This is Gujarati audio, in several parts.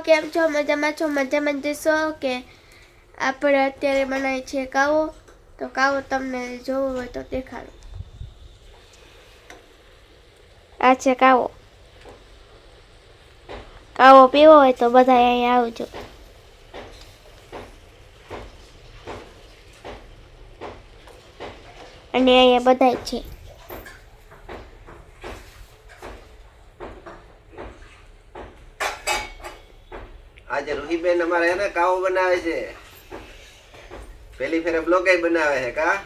કેમ છો, મજામાં છો? મજામાં જશો? કે આપણે અત્યારે બનાવીએ છીએ કાવો? તો કાવો તમને જોવો હોય તો દેખાડો. આ છે કાવો. કાવો પીવો હોય તો બધા અહીંયા આવજો. અને અહીંયા બધા છે. આજે રૂહીબેન અમારે એને કાવો બનાવે છે. પેલી ફેરે બ્લોગે બનાવે છે કા?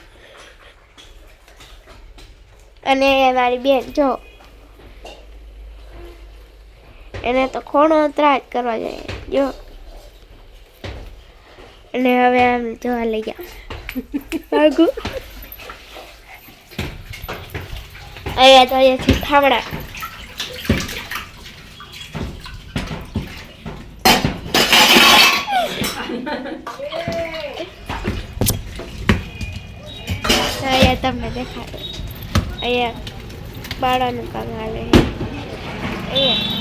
અને મારી બેન જો. એને તો ખોણો ત્રાજ કરવા જાય જો. અને હવે આમ જોવા લઈ ગયા. આગુ અહીંયા તો અહીંયા છે થામડા અહીંયા તમને દેખાડે અહીંયા બાળાનું કામ આવે છે. અહીંયા.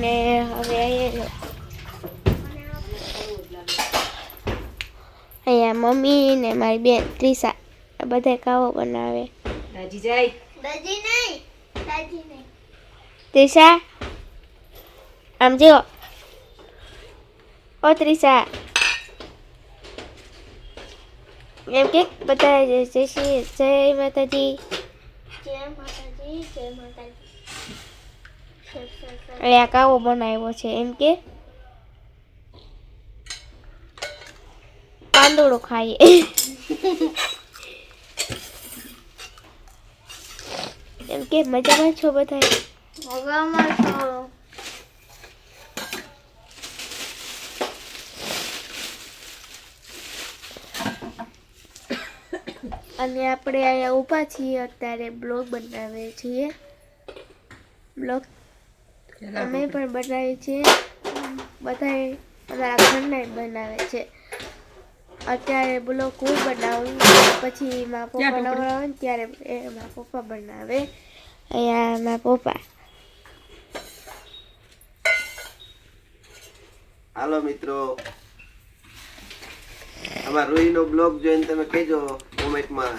ને હવે અહીંયા. અહીંયા મમ્મી ને મારી બેન ત્રીસા બધા કાવો બનાવે. દાજી જાય દાદી નહીં દાદી નહીં ત્રિષા આમ જો ઓ ત્રિષા. એમ કે બધા જય શ્રી જય માતાજી જય માતાજી જય માતાજી અહીંયા કાવો બનાવ્યો છે એમ કે પાંદોડો ખાઈએ એમ કે મજામાં છો બધા મજામાં છો અને આપણે અહીંયા ઊભા છીએ અત્યારે બ્લોગ બનાવીએ છીએ. બ્લોગ અમે પણ બનાવીએ. છીએ. બધા અમારા ઘરના બનાવે છે. અત્યારે બ્લોગ હું બનાવું પછી મારા પપ્પા ને ત્યારે એ મારા પપ્પા બનાવે. અહીંયા મારા પપ્પા. હાલો મિત્રો. અમાર રૂહીનો બ્લોગ જોઈને તમે કહેજો. કોમેન્ટમાં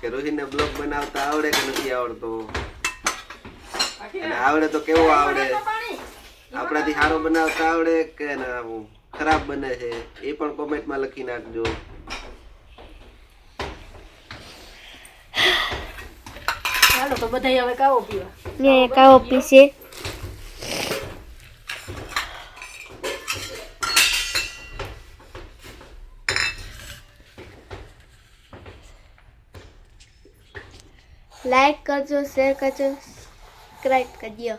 કે રોહિતને બ્લોગ બનાવતા આવડે કે નથી આવડતો? અને આવડે તો કેવો આવડે? આપણાથી સારો બનાવતા આવડે કે ના? ખરાબ બને છે. એ પણ કોમેન્ટમાં લખી નાખજો. ચાલો તો બધા હવે કાવો પીવા. ને કાવો પીશે. લાઈક કરજો શેર કરજો સબસ્ક્રાઈબ કરજો.